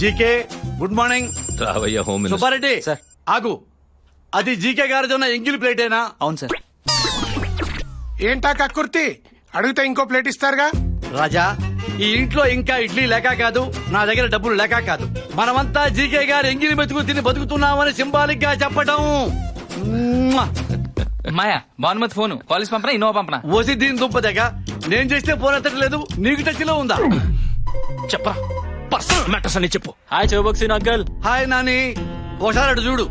GK good morning. రావయ్య home Subbareddy sir. ఆగు. అది జీకే గారిది ఉన్న ఎంగిలి ప్లేటేనా? అవును సార్. ఏంటా కక్కుర్తి? అడిగితే ఇంకో ప్లేట్ ఇస్తారుగా? రాజా ఈ ఇంట్లో ఇంకా ఇడ్లీ లేక కాదు నా దగ్గర డబ్బులు లేక కాదు. మనమంతా జీకే గారు ఎంగిలి మెతుకు తిని బతుకుతున్నామని సింబాలిక్గా చెప్పడం. మాయా భానుమతి ఫోన్ కాలేజ్ పంపనా ఇన్నోవా పంపనా? ఓసి దీని దుంప దగ్గర నేను చేస్తే ఫోన్ ఎత్తట్లేదు నీకు టచ్లో ఉందా? చెప్పరా. పర్సనల్ మ్యాటర్స్ అని చెప్పు. హాయ్ చౌబక్సీన్ అంకల్ హాయ్ నాని. ఒకసారి అటు చూడు.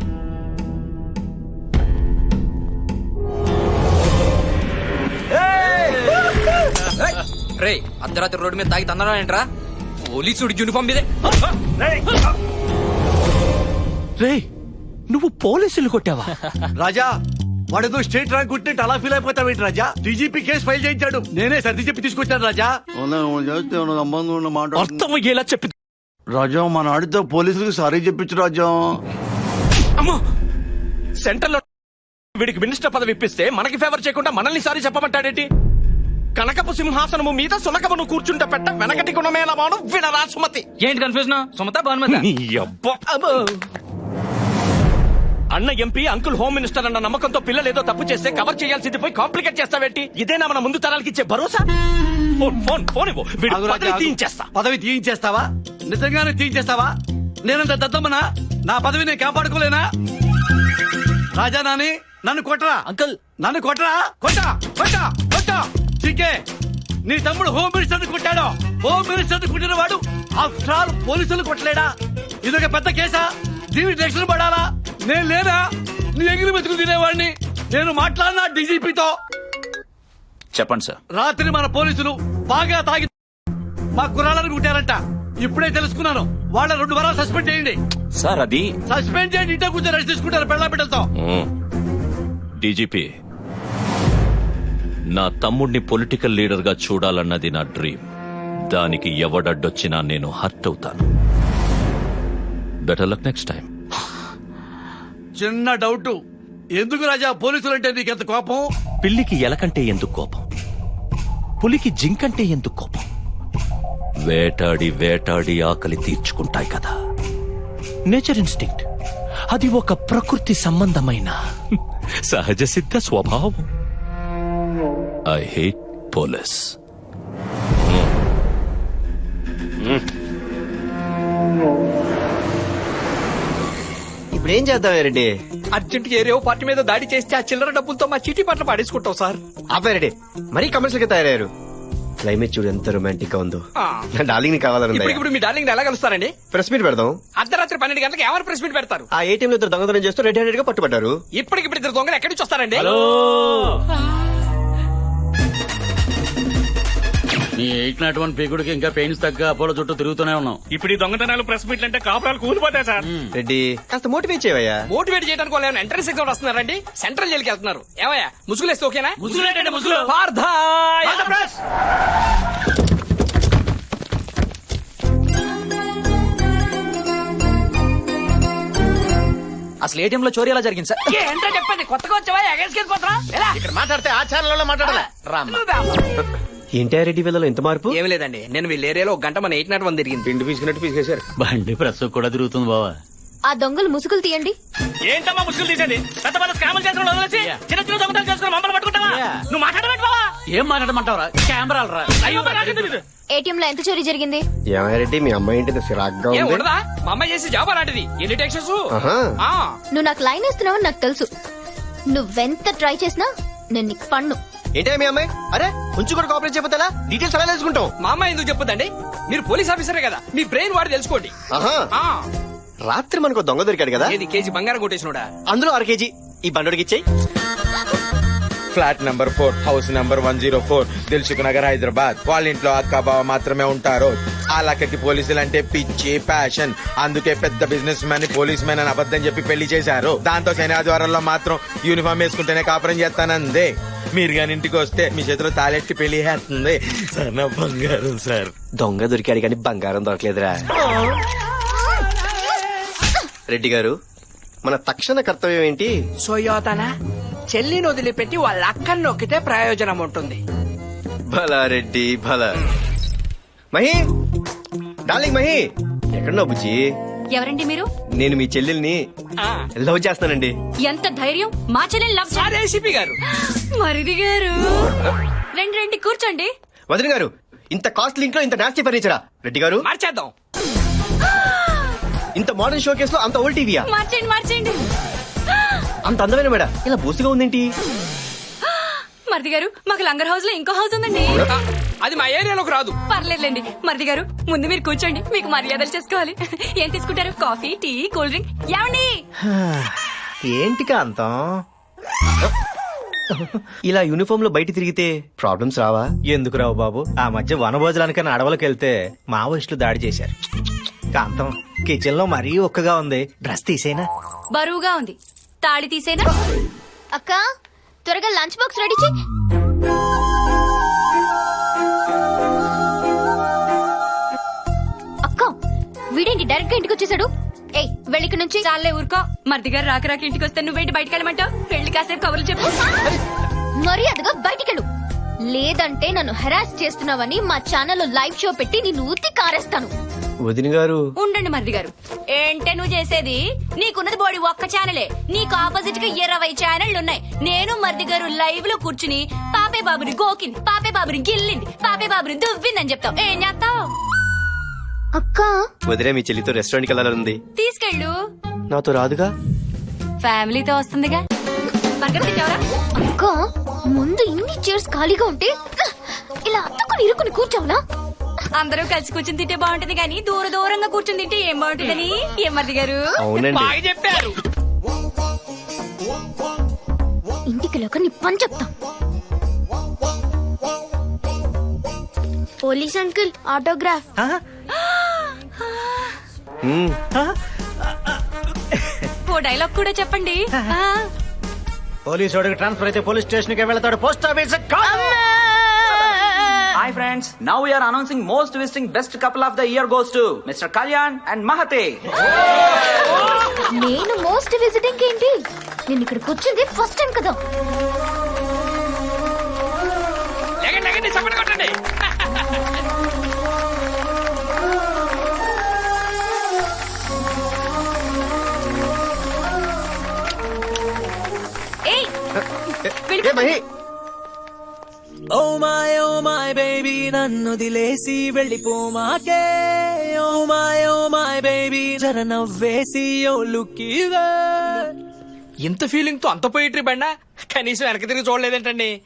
రే అర్ధరాత్రి రోడ్డు మీద తాగి తన్నారా ఏంట్రా పోలీసుడి యూనిఫామ్ మీదే. రే నువ్వు పోలీసులు కొట్టావా? రాజా వాడేదో స్టేట్ ర్యాంక్ కొట్టినట్టు అలా ఫీల్ అయిపోతావేంటి రాజా? డీజీపీ కేసు ఫైల్ చేయించాడు. నేనే సర్ది చెప్పి తీసుకొచ్చాను రాజా. అర్థం అయ్యేలా చెప్పి. రాజా మన ఆడితో పోలీసులకు సారీ చెప్పించు రాజా. అమ్మో! సెంటర్లో వీడికి మినిస్టర్ పదవి ఇప్పిస్తే మనకి ఫేవర్ చేయకుండా మనల్ని సారి చెప్పమంటాడేంటి? కనకపు సింహాసనము మీద సునకమును కూర్చుంట పెట్ట వెనకటి గుణమేళమాను వినరా సుమతి. ఏంటి కన్ఫ్యూజన్ సుమత భానుమతి? నీ అబ్బా. అన్న ఎంపీ అంకుల్ హోమ్ మినిస్టర్ అన్న నమ్మకంతో పిల్లలు ఏదో తప్పు చేస్తే కవర్ చేయాల్సింది పోయి కాంప్లికేట్ చేస్తావేంటి? ఇదేనా మన ముందు తరాలకి ఇచ్చే భరోసా? ఫోన్ ఫోన్ ఫోన్ ఇవ్వు. వీడి ఆగు పదవి ఆగు. తీయించేస్తా. పదవి తీయించేస్తావా? నిజంగానే తీయించేస్తావా? నేనంత దద్దమ్మనా? నా పదవి నేను కాపాడుకోలేనా? రాజా నాని నన్ను కొట్టరా? అంకుల్. నన్ను కొట్టరా? కొట్టా కొట్టా కొట్టా. చీకే నీ తమ్ముడు హోమ్ మినిస్టర్ కొట్టాడు? హోమ్ మినిస్టర్ కుట్టిన వాడు ఆఫ్టర్ ఆల్ పోలీసులు కొట్టలేడా? ఇదొక పెద్ద కేసా? దీనికి రక్షణ పడాలా? నేను లేనా? నీ ఎగిరి మెతుకు తినేవాడిని. నేను మాట్లాడినా డీజీపీతో. చెప్పండి సార్. రాత్రి మన పోలీసులు బాగా తాగి మా కుర్రాళ్ళని కుట్టారంట. ఇప్పుడే తెలుసుకున్నాను. వాళ్ళ రెండు వారాలు సస్పెండ్ చేయండి. సార్ అది సస్పెండ్ చేయండి ఇంట్లో కూర్చొని రెస్ట్ తీసుకుంటారు పెళ్ళ బిడ్డలతో. డీజీపీ నా తమ్ముడిని పొలిటికల్ లీడర్గా చూడాలన్నది నా డ్రీమ్. దానికి ఎవడడ్డొచ్చినా నేను హర్ట్ అవుతాను. Better luck next time. చిన్న డౌట్. ఎందుకు రాజా పోలీసులు అంటే నీకెంత కోపం? పిల్లికి ఎలకంటే ఎందుకు కోపం? పులికి జింకంటే ఎందుకు కోపం? వేటాడి వేటాడి ఆకలి తీర్చుకుంటాయి కదా. Nature instinct. అది ఒక ప్రకృతి సంబంధమైన సహజ సిద్ధ స్వభావం. I hate police. ఇప్పుడు ఏం చేద్దాం రెడ్డి? అర్జెంట్ ఏరియో పార్టీ మీద దాడి చేస్తే ఆ చిల్లర డబ్బులతో మా చీటీ పట్ల పాడేసుకుంటాం సార్. ఆపారెడ్డి మరీ కమర్షియల్గా తయారయ్యారు. క్లైమేట్ చూడు ఎంత రొమాంటిక్గా ఉందో. నా డార్లింగ్ని కావాలని ఇప్పుడు ఇప్పుడు మీ డార్లింగ్ ఎలా కలుస్తారండి? ప్రెస్ మీట్ పెడదాం. అర్ధరాత్రి పన్నెండు గంటలకు ఎవరు ప్రెస్ మీట్ పెడతారు? ఆ ఏటీఎం లో ఇద్దరు దొంగతనం చేస్తూ రెడ్ హ్యాండెడ్గా పట్టుబడ్డారు. ఇప్పటికిప్పుడు ఇద్దరు దొంగలు ఎక్కడి నుంచి వస్తారండి? నీ ఎయిట్ నాట్ వన్ పీకుడికి ఇంకా పెయిన్స్ తగ్గ అపోలో చుట్టూ తిరుగుతూనే ఉన్నాం. ఇప్పుడు ఈ దొంగతనాలు ప్రెస్ మీట్లు అంటే కాపురాలు కూలిపోతాయి సార్. రెడ్డి కాస్త మోటివేట్ చేయవయ్యా. మోటివేట్ చేయడానికి వాళ్ళు ఎంట్రన్స్ ఎగ్జామ్ వస్తున్నారండి సెంట్రల్ జైలుకి వెళ్తున్నారు. ఏమయ్యా? ముసుగులేస్తే ఓకేనా? ముసుగులేటండి, ముసుగులు. అసలు ఏటీఎం లో చోరీ ఎలా జరిగింది సార్? ఏంటో చెప్పండి? కొత్తగా వచ్చావా? ఎగేసుకెళ్ళిపోతున్నా ఇక్కడ మాట్లాడితే ఆ ఛానల్లో మాట్లాడాలి. ఏంటి రెడ్డి వీళ్ళలో ఎంత మార్పు? ఏమి లేదండి. నేను వీళ్ళ ఏరియాలో ఒక గంట మన ఎయిట్ నాట్ వన్ తిరిగింది. పిండి పీసుకున్నట్టు పీసుకేశారు. బండి ప్రస్ కూడా తిరుగుతుంది బావా. ఆ దొంగలు ముసుగులు తీయండి. ఏంటమ్మా ముసుగులు తీసేది? పెద్ద పెద్ద స్కాములు చేసుకుని వదిలేసి చిన్న చిన్న దొంగతనాలు చేసుకుని మమ్మల్ని పట్టుకుంటావా? నువ్వు మాట్లాడమంటే బావా ఏం మాట్లాడమంటావరా? కెమెరాలు రా. ఏటీఎం లో ఎంత చోరీ జరిగింది? మీ అమ్మాయి సిరాగ్గా ఉంది. ఉండదా? మా అమ్మాయి చేసి జాబ్ అలాంటిది ఎన్ని టెక్షన్స్ నువ్వు నాకు లైన్ వేస్తున్నావని నాకు తెలుసు. నువ్వెంత ట్రై చేసినా నేను నీకు పన్ను. ఏంటి మీ అమ్మాయి? అరే కొంచెం కూడా కోఆపరేట్ చేయకపోతే డీటెయిల్స్ ఎలా తెలుసుకుంటాం మా అమ్మాయి ఎందుకు చెప్పదండి మీరు పోలీస్ ఆఫీసరే కదా మీ బ్రెయిన్ వాడి తెలుసుకోండి. ఆహా. ఆ. రాత్రి మనకు దొంగ దొరికాడు కదా? ఏది కేజీ బంగారం కొట్టేసినోడా? అందులో అర కేజీ. ఈ బండోడికి ఇచ్చేయి. Flat number four house number one zero four Dilsukh Nagar Hyderabad. వాళ్ళ ఇంట్లో అక్క బావ మాత్రమే ఉంటారు. ఆ లక్కకి పోలీసులు అంటే పిచ్చి ప్యాషన్ అందుకే పెద్ద బిజినెస్ మ్యాన్ పోలీస్ మ్యాన్ అని అబద్ధం చెప్పి పెళ్ళి చేశారు. దాంతో శని ఆదివారంలో మాత్రం యూనిఫామ్ వేసుకుంటేనే కాపురం చేస్తానందే. మీరు గాని ఇంటికి వస్తే మీ చేతిలో తాళెట్టి పెళ్ళి చేస్తుంది. సార్ నా బంగారం సార్. దొంగ దొరికాడు కానీ బంగారం దొరకలేదురా. రెడ్డి గారు మన తక్షణ కర్తవ్యం ఏంటి? సోయోతన చెల్లిని వదిలిపెట్టి వాళ్ళ అక్కని నొక్కితే ప్రయోజనం ఉంటుంది. భలా రెడ్డి భలా మహి డార్లింగ్ మహి ఎక్కడున్నావు బుజ్జి? ఎవరండి మీరు? నేను మీ చెల్లెల్ని లవ్ చేస్తానండి. ఎంత ధైర్యం? మా చెల్లెని లవ్ చే- ఏసీపీ గారు. మరిది గారు. రండి రండి కూర్చోండి. వదిన గారు ఇంత కాస్ట్లీ ఇంట్లో ఇంత నాస్తి ఫర్నిచరా రెడ్డి గారు. మార్చేద్దాం. ఇంత మోడర్న్ షో కేసులో అంత ఓల్డ్ టీవీయా మార్చండి మార్చండి అంత అందమైన మేడ. ఇలా బూసుగా ఉందేంటి? మరిది గారు మాకు లంగర్ హౌస్లో ఇంకో హౌస్ ఉందండి. అది మా ఏరియాలోకి రాదు. పర్లేదులేండి. మరిది గారు ముందు మీరు కూర్చోండి. మీకు మర్యాదలు చేసుకోవాలి. ఏం తీసుకుంటారు? Coffee tea cool drink? ఏమండి? ఏంటి కాంతం ఇలా యూనిఫామ్లో బయట తిరిగితే ప్రాబ్లమ్స్ రావా? ఎందుకు రావు బాబు? ఆ మధ్య వనభోజనానికైనా అడవులకు వెళ్తే మావోయిస్టులు దాడి చేశారు. కాంతం కిచెన్లో మరీ ఒక్కగా ఉంది. డ్రెస్ తీసేనా? బరువుగా ఉంది. తాళి తీసేనా? అక్క త్వరగా లంచ్ బాక్స్ రెడీ చేయి. ఇంటికి వచ్చేసాడు ఏయ్ వెళ్ళిక నుంచి. చాలే ఊరుకో. మరిది గారు రాక రాక ఇంటికి వస్తే నువ్వేంటి బయటకు వెళ్ళమంటావు? పెళ్ళి కాసేపు కబుర్లు చెప్పు. మర్యాదగా బయటికెళ్ళు. లేదంటే నన్ను హెరాస్ చేస్తున్నావని మా ఛానల్లో లైవ్ షో పెట్టి నిన్ను ఉత్తి కారేస్తాను. వదిన గారు. ఉండండి మరిది గారు ఏంటే నువ్వు చేసేది? నీకున్నది బోడి ఒక్క ఛానలే. నీకు ఆపోజిట్గా ఇరవై ఛానళ్ళు ఉన్నాయి నేను మరిది గారు లైవ్లో కూర్చుని పాపే బాబుని గోకింది పాపే బాబుని గిల్లింది పాపే బాబుని దువ్విందని చెప్తావు. ఏం చేస్తావు? అక్క! వదిలే మీ చెల్లితో రెస్టారెంట్కి వెళ్ళాలంది తీసుకెళ్ళు. నాతో రాదుగా? ఫ్యామిలీతో వస్తుందిగా. బర్గర్ తింటావరా అక్క ముందు ఇన్ని చైర్స్ ఖాళీగా ఉంటే ఇలా అత్తుకుని ఇరుకుని కూర్చోవునా అందరూ కలిసి కూర్చుని తింటే బాగుంటుంది కానీ దూర దూరంగా కూర్చుని తింటే ఏం బాగుంటుందని? ఏం మరిది గారు? అవునండి. చెప్పారు. ఇంటికి లేక నీ పని చెప్తా. Police uncle autograph. ఓ డైలాగ్ కూడా చెప్పండి. ఆ. పోలీసు వాడికి ట్రాన్స్ఫర్ అయితే పోలీస్ స్టేషన్కి వెళ్తాడు post office hi friends now we are announcing most visiting best couple of the year goes to mister Kalyan and మహతే నేను మోస్ట్ విజిటింగ్ ఏంటి? నేను ఇక్కడికి వచ్చింది ఫస్ట్ టైం కదా. ఏ Mahi? Oh my oh my baby నన్ను దిలేసి వెళ్ళిపోమాకే oh my oh my baby జర నవ్వేసి ఓ లుక్ ఇంత ఫీలింగ్తో అంత పోయిట్రీ బండా కనీసం వెనక తిరిగి చూడలేదేంటండి?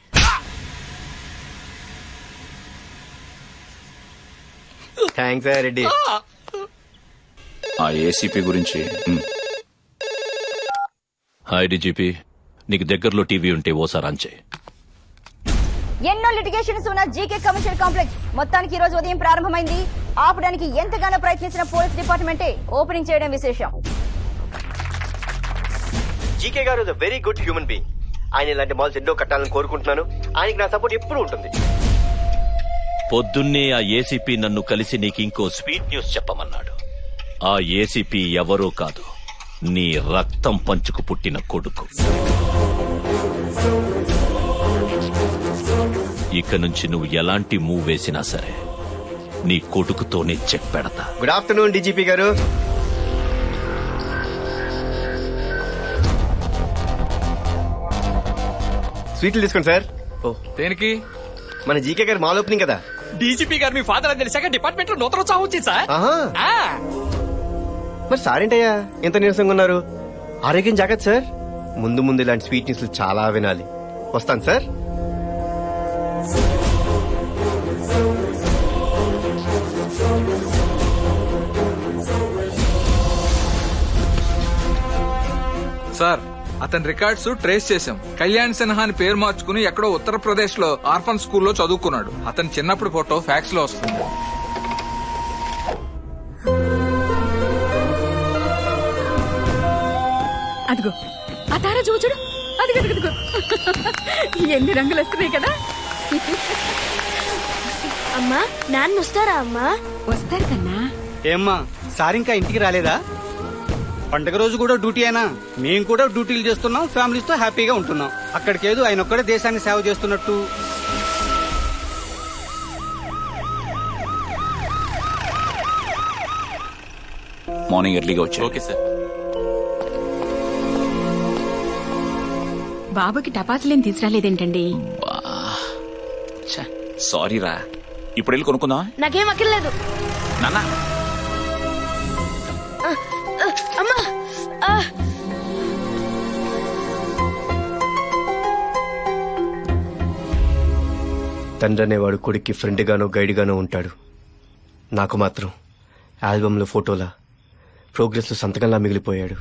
థ్యాంక్స్ రెడ్డి. ఆ. ఏసీపీ గురించి హాయ్ డీజీపీ నీకు దగ్గరలో టీవీ ఉంటే ఓసారి చేయి. ఎన్నో లిటిగేషన్స్ ఉన్న జీకే కమర్షియల్ కాంప్లెక్స్ మొత్తానికి ఈ రోజు ఉదయం ప్రారంభమైంది. ఆపడానికి ఎంతగానో ప్రయత్నించిన పోలీస్ డిపార్ట్మెంటే ఓపెనింగ్ చేయడం విశేషం. జీకే గారు వెరీ గుడ్ హ్యూమన్ బీయింగ్ ఆయన ఇలాంటి మాల్స్ ఎన్నో కట్టాలని కోరుకుంటున్నాను. ఆయనకి నా సపోర్ట్ ఎప్పుడూ ఉంటుంది. పొద్దున్నే ఆ ఏసీపీ నన్ను కలిసి నీకు ఇంకో స్వీట్ న్యూస్ చెప్పమన్నాడు. ఆ ఏసీపీ ఎవరో కాదు నీ రక్తం పంచుకు పుట్టిన కొడుకు. ఇక నుంచి నువ్వు ఎలాంటి మూవ్ వేసినా సరే నీ కొడుకుతోనే చెక్ పెడతా. గుడ్ ఆఫ్టర్నూన్ డీజీపీ గారు. స్వీట్లు తీసుకోండి సార్. ఓ. దేనికి? మన జీకే గారు మాల్ ఓపెనింగ్ కదా. డీజీపీ గారు మీ ఫాదర్ అని తెలిసాక డిపార్ట్మెంట్లో నూతన ఉత్సాహం వచ్చింది సార్. ఆహా. ఆ, మరి సార్ ఏంటయ్యా ఎంత నీరసంగా ఉన్నారు. ఆరోగ్యం జాగ్రత్త సార్. ముందు ముందు ఇలాంటి స్వీట్ న్యూస్లు చాలా వినాలి. వస్తాను సార్. సార్ అతని రికార్డ్స్ ట్రేస్ చేశాం. కళ్యాణ్ సిన్హా అని పేరు మార్చుకుని ఎక్కడో ఉత్తరప్రదేశ్లో ఆర్ఫన్ స్కూల్లో చదువుకున్నాడు. అతని చిన్నప్పుడు ఫోటో ఫ్యాక్స్లో వస్తుంది. అదిగో ఆ అదిగో అదిగో. ఎన్ని రంగులు వస్తున్నాయి కదా. అమ్మా నాన్న వస్తారా అమ్మా? వస్తారు కన్నా. ఏమ్మా సార్ ఇంకా ఇంటికి రాలేదా? పండగ రోజు కూడా డ్యూటీ అయినా మేము కూడా డ్యూటీలు చేస్తున్నాం ఫ్యామిలీస్తో హ్యాపీగా ఉంటున్నాం. అక్కడికేదో ఆయన ఒక్కడే దేశాన్ని సేవ చేస్తున్నట్టు. మార్నింగ్ ఎర్లీగా వచ్చా ఓకే సార్. బాబుకి టపాసులేం తీసుకురాలేదేంటండి? సారీ రా. ఇప్పుడు వెళ్ళి కొనుక్కుందాం నాకేం అక్కర్లేదు. నాన్న. అమ్మా. తండ్రి అనేవాడు కొడుక్కి ఫ్రెండ్ గానో గైడ్ గానో ఉంటాడు. నాకు మాత్రం ఆల్బంలో ఫోటోలా ప్రోగ్రెస్లో సంతకంలా మిగిలిపోయాడు.